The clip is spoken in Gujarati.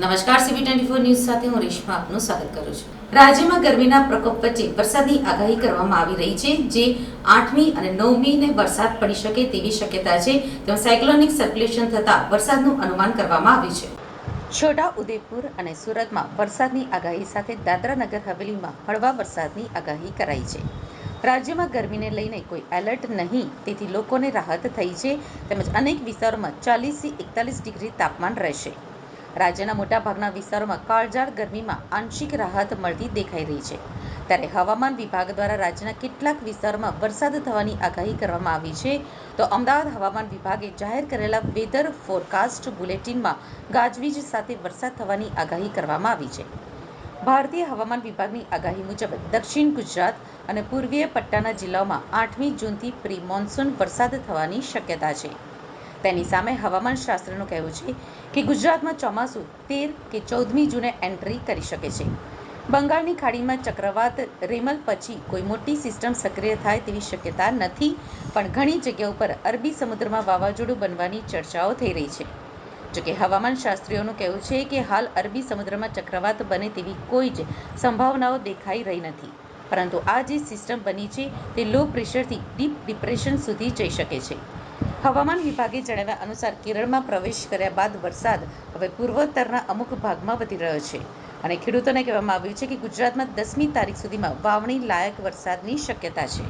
નમસ્કાર સીબી ટ્વેન્ટી ફોર ન્યૂઝ સાથે હું રેશમા આપનું સ્વાગત કરું છું. રાજ્યમાં ગરમીના પ્રકોપ વચ્ચે વરસાદની આગાહી કરવામાં આવી રહી છે, જે આઠમી અને નવમી ને વરસાદ પડી શકે તેવી શક્યતા છે. તેમાં સાયક્લોનિક સર્ક્યુલેશન થતાં વરસાદનું અનુમાન કરવામાં આવ્યું છે. છોટા ઉદેપુર અને સુરતમાં વરસાદની આગાહી સાથે દાદરા નગર હવેલીમાં હળવા વરસાદની આગાહી કરાઈ છે. રાજ્યમાં ગરમીને લઈને કોઈ એલર્ટ નહીં, તેથી લોકોને રાહત થઈ છે. તેમજ અનેક વિસ્તારોમાં ચાલીસથી એકતાલીસ ડિગ્રી તાપમાન રહેશે. રાજ્યના મોટાભાગના વિસ્તારોમાં કાળઝાળ ગરમીમાં આંશિક રાહત મળતી દેખાઈ રહી છે. ત્યારે હવામાન વિભાગ દ્વારા રાજ્યના કેટલાક વિસ્તારોમાં વરસાદ થવાની આગાહી કરવામાં આવી છે. તો અમદાવાદ હવામાન વિભાગે જાહેર કરેલા વેધર ફોરકાસ્ટ બુલેટિનમાં ગાજવીજ સાથે વરસાદ થવાની આગાહી કરવામાં આવી છે. ભારતીય હવામાન વિભાગની આગાહી મુજબ દક્ષિણ ગુજરાત અને પૂર્વીય પટ્ટાના જિલ્લાઓમાં આઠમી જૂનથી પ્રી મોન્સૂન વરસાદ થવાની શક્યતા છે. તેની સામે હવામાન શાસ્ત્રનું કહેવું છે કે ગુજરાતમાં ચોમાસું તેર કે ચૌદમી જૂને એન્ટ્રી કરી શકે છે. બંગાળની ખાડીમાં ચક્રવાત રેમલ પછી કોઈ મોટી સિસ્ટમ સક્રિય થાય તેવી શક્યતા નથી, પણ ઘણી જગ્યાઓ પર અરબી સમુદ્રમાં વાવાઝોડું બનવાની ચર્ચાઓ થઈ રહી છે. જોકે હવામાન શાસ્ત્રીઓનું કહેવું છે કે હાલ અરબી સમુદ્રમાં ચક્રવાત બને તેવી કોઈ જ સંભાવનાઓ દેખાઈ રહી નથી. પરંતુ આ જે સિસ્ટમ બની છે તે લો પ્રેશરથી ડીપ ડિપ્રેશન સુધી જઈ શકે છે. હવામાન વિભાગે જણાવ્યા અનુસાર કેરળમાં પ્રવેશ કર્યા બાદ વરસાદ હવે પૂર્વોત્તરના અમુક ભાગમાં વધી રહ્યો છે. અને ખેડૂતોને કહેવામાં આવ્યું છે કે ગુજરાતમાં દસમી તારીખ સુધીમાં વાવણી લાયક વરસાદની શક્યતા છે.